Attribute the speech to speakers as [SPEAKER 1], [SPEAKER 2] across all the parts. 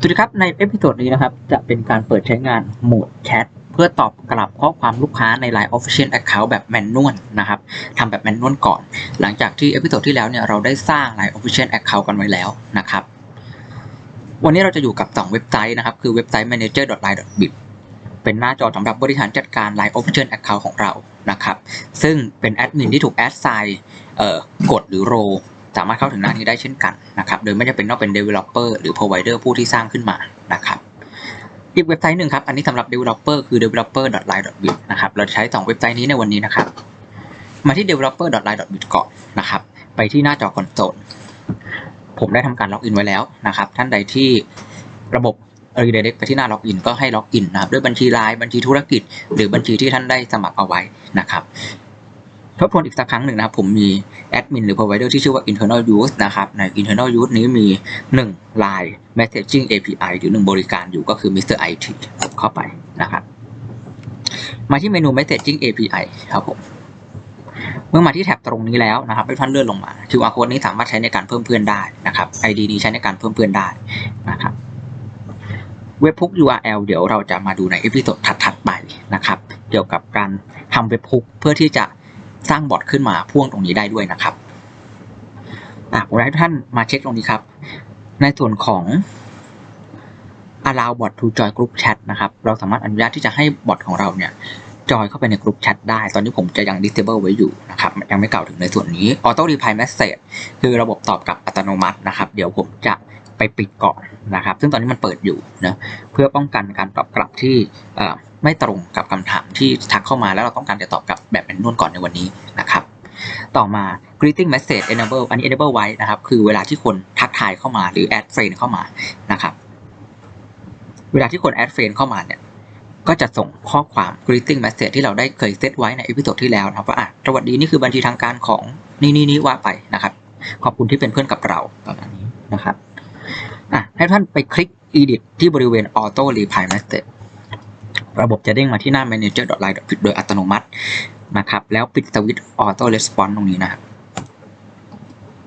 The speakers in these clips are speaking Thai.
[SPEAKER 1] สวัสดีครับ ในเอพิโซดนี้นะครับ จะเป็นการเปิดใช้งานโหมดแชทเพื่อตอบกลับข้อความลูกค้าใน Line Official Account แบบแมนนวลนะครับทำแบบแมนนวลก่อน หลังจากที่เอพิโซดที่แล้วเนี่ยเราได้สร้าง Line Official Account กันไว้แล้วนะครับ วันนี้เราจะอยู่กับ 2 เว็บไซต์นะครับ คือเว็บไซต์ manager.line.bit เป็นหน้าจอสำหรับบริหารจัดการ Line Official Account ของเรานะครับ ซึ่งเป็นแอดมินที่ถูกแอดไซน์กดหรือโร สามารถเข้าถึงหน้านี้ได้เช่นกันนะครับโดยไม่จำเป็นต้องเป็น developer หรือ provider ผู้ที่สร้างขึ้นมานะครับอีกเว็บไซต์หนึ่งครับอันนี้สำหรับ developer คือ developer.line.bit นะครับเราจะใช้ 2 เว็บไซต์นี้ในวันนี้นะครับมาที่ developer.line.bit ก่อนนะครับไปที่หน้าจอคอนโซลผมได้ทำการล็อกอินไว้แล้วนะครับ ท่านใดที่ระบบ redirect ไปที่หน้าล็อกอินก็ให้ล็อกอินนะครับด้วยบัญชี Line บัญชีธุรกิจ หรือบัญชีที่ท่านได้สมัครเอาไว้นะครับ ทบทวนอีกสักครั้งหนึ่งนะครับผมมีแอดมินหรือ provider ที่ชื่อว่า internal use นะครับใน internal use นี้มี 1 line messaging API หรือ 1 บริการอยู่ก็คือ Mr. IT เข้าไปนะครับ มาที่เมนู messaging API ครับผมเมื่อมาที่แท็บตรงนี้แล้วนะครับให้ท่านเลื่อนลงมา QR code นี้สามารถใช้ในการเพิ่มเพื่อนได้นะครับ ID นี้ใช้ในการเพิ่มเพื่อนได้นะครับเว็บพุก URL เดี๋ยวเราจะมาดูในเอพิโซดถัดๆไปนะครับ เกี่ยวกับการทำเว็บพุกเพื่อที่จะ สร้างบอทขึ้นมาพ่วงตรงนี้ได้ด้วยนะครับอะผมให้ทุกท่านมาเช็คตรงนี้ครับ ในส่วนของ allow bot to join group chat นะครับ เราสามารถอนุญาตที่จะให้บอทของเราเนี่ยจอยเข้าไปในกลุ่มแชทได้ ตอนนี้ผมจะยัง disable ไว้อยู่นะครับ ยังไม่กล่าวถึงในส่วนนี้ auto reply message คือระบบตอบกลับอัตโนมัตินะครับ เดี๋ยวผมจะไปปิดก่อนนะครับ ซึ่งตอนนี้มันเปิดอยู่นะ เพื่อป้องกันการตอบกลับที่ ไม่ตรงกับคำถามที่ทักเข้ามาแล้วเราต้องการจะตอบกับแบบแมนนวลก่อนในวันนี้นะครับ ต่อมา greeting message enable อันนี้ enable ไว้นะครับ คือเวลาที่คนทักทายเข้ามาหรือ add friend เข้ามานะครับ เวลาที่คน add friend เข้ามาเนี่ยก็จะส่งข้อความ greeting message ที่เราได้เคยเซตไว้ในเอพิโซดที่แล้วนะครับว่าอะสวัสดีนี่คือบัญชีทางการของนี่นี่นี่ว่าไปนะครับ ขอบคุณที่เป็นเพื่อนกับเราประมาณนี้นะครับอะให้ท่านไปคลิก edit ที่บริเวณ auto reply message ระบบจะเด้งมาที่หน้า manager.line โดยอัตโนมัตินะครับ แล้วปิดสวิตช์ auto response ตรงนี้นะครับ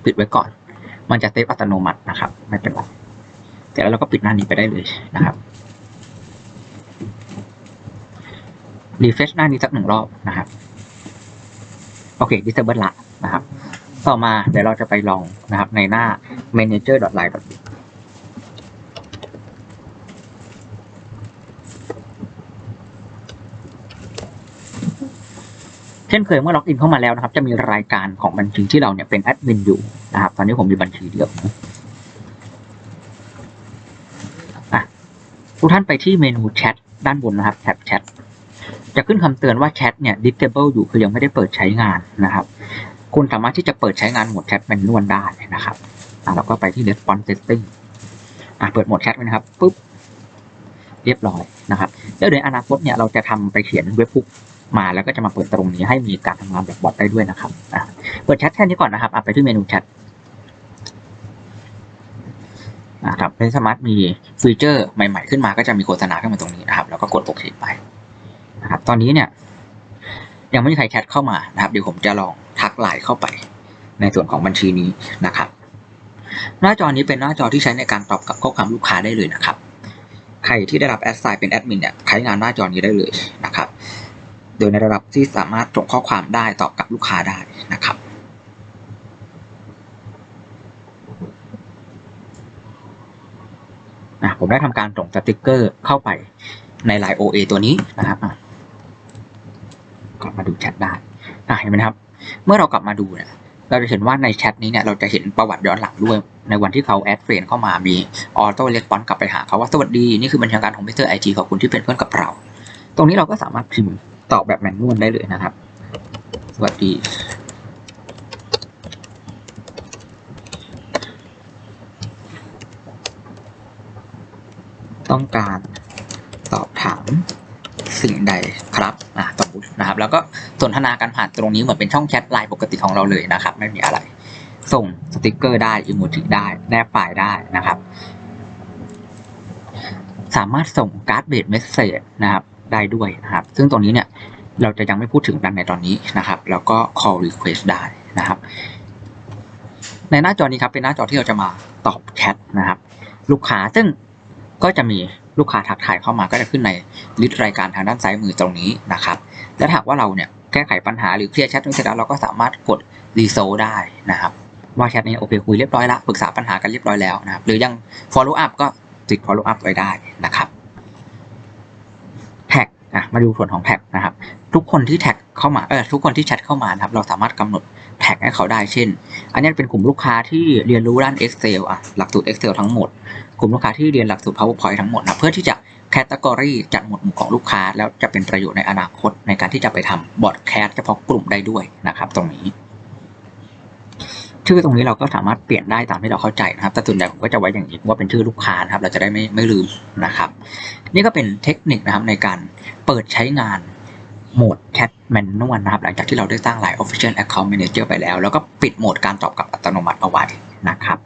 [SPEAKER 1] ปิดไว้ก่อน มันจะเซฟอัตโนมัตินะครับ ไม่เป็นไรเสร็จแล้วเราก็ปิดหน้านี้ไปได้เลยนะครับรีเฟรชหน้านี้สักหนึ่งรอบนะครับ โอเค disable ละนะครับ ต่อมาเดี๋ยวเราจะไปลองนะครับในหน้า manager.line เช่นเคยเมื่อล็อกอินเข้ามาแล้วนะครับ จะมีรายการของบัญชีที่เราเนี่ยเป็นแอดมินอยู่นะครับ ตอนนี้ผมมีบัญชีเดียวนะอะทุกท่านไปที่เมนูแชทด้านบนนะครับแท็บแชทจะขึ้นคำเตือนว่าแชทเนี่ย disable อยู่คือยังไม่ได้เปิดใช้งานนะครับ คุณสามารถที่จะเปิดใช้งานโหมดแชทแมนนวลได้นะครับอะเราก็ไปที่ response setting อะเปิดโหมดแชทไว้นะครับปุ๊บเรียบร้อยนะครับแล้วเดี๋ยวในอนาคตเนี่ยเราจะทำไปเขียนเว็บพุก มาแล้วก็จะมาเปิดตรงนี้ให้มีการทำงานแบบบอทได้ด้วยนะครับเปิดแชทแค่นี้ก่อนนะครับอไปที่เมนูแชทนะครับเป็นสมารถมีฟีเจอร์ใหม่ๆขึ้นมาก็จะมีโฆษณาขึ้นมาตรงนี้นะครับ แล้วก็กดโอเคไปนะครับ ตอนนี้เนี่ย ยังไม่มีใครแชทเข้ามานะครับ เดี๋ยวผมจะลองทักไลน์เข้าไป ในส่วนของบัญชีนี้นะครับ หน้าจอนี้เป็นหน้าจอที่ใช้ในการตอบกับข้อความลูกค้าได้เลยนะครับ ใครที่ได้รับแอดไซน์เป็นแอดมินเนี่ยใช้งานหน้าจอนี้ได้เลยนะครับ โดยในระดับที่สามารถส่งข้อความได้ตอบกับลูกค้าได้นะครับอะผมได้ทำการส่งสติกเกอร์เข้าไปใน Line OA ตัวนี้นะครับกลับมาดูแชทได้เห็นไหมครับ เมื่อเรากลับมาดูเนี่ยเราจะเห็นว่าในแชทนี้เนี่ยเราจะเห็นประวัติย้อนหลังด้วย ในวันที่เขาแอดเฟรนเข้ามามีออโต้เรสปอนส์กลับไปหาเขาว่าสวัสดี นี่คือบัญชีการของมิสเตอร์ไอจีขอบคุณที่เป็นเพื่อนกับเรา ตรงนี้เราก็สามารถพิมพ์ ตอบแบบแมนนวลได้เลยนะครับ สวัสดีต้องการสอบถามสิ่งใดครับอะสมมตินะครับ แล้วก็สนทนากันผ่านตรงนี้เหมือนเป็นช่องแชทไลน์ปกติของเราเลยนะครับ ไม่มีอะไร ส่งสติกเกอร์ได้อิโมจิได้แนบไฟล์ได้นะครับ สามารถส่งการ์ดเบสเมสเซจนะครับ ได้ด้วยนะครับ ซึ่งตรงนี้เนี่ยเราจะยังไม่พูดถึงกันในตอนนี้นะครับ แล้วก็ call request ได้นะครับ ในหน้าจอนี้ครับเป็นหน้าจอที่เราจะมาตอบแชทนะครับ ลูกค้าซึ่งก็จะมีลูกค้าทักทายเข้ามาก็จะขึ้นในลิสต์รายการทางด้านซ้ายมือตรงนี้นะครับ และหากว่าเราเนี่ยแก้ไขปัญหาหรือเคลียร์แชทนี้เสร็จแล้วเราก็สามารถกดรีโซได้นะครับว่าแชทนี้โอเคคุยเรียบร้อยละปรึกษาปัญหากันเรียบร้อยแล้วนะครับหรือยัง follow up ก็ติด follow up ไว้ได้นะครับ อะมาดูส่วนของแท็กนะครับ ทุกคนที่แท็กเข้ามาเออทุกคนที่แชทเข้ามานะครับเราสามารถกำหนดแท็กให้เขาได้เช่น อันนี้เป็นกลุ่มลูกค้าที่เรียนรู้ด้าน Excel อะหลักสูตร Excel ทั้งหมด กลุ่มลูกค้าที่เรียนหลักสูตร PowerPoint ทั้งหมดนะเพื่อที่จะแคตตากรีจัดหมวดหมู่ของลูกค้า แล้วจะเป็นประโยชน์ในอนาคตในการที่จะไปทำบอร์ดแคสเฉพาะกลุ่มได้ด้วยนะครับตรงนี้ ชื่อตรงนี้เราก็สามารถเปลี่ยนได้ตามที่เราเข้าใจนะครับ แต่ส่วนใหญ่ผมก็จะไว้อย่างนี้ว่าเป็นชื่อลูกค้านะครับ เราจะได้ไม่ไม่ลืมนะครับ นี่ก็เป็นเทคนิคนะครับในการเปิดใช้งานโหมด Chat Manual นะครับหลังจากที่เราได้สร้าง Line Official Account Manager ไปแล้ว แล้วก็ปิดโหมดการตอบกลับอัตโนมัติเอาไว้นะครับ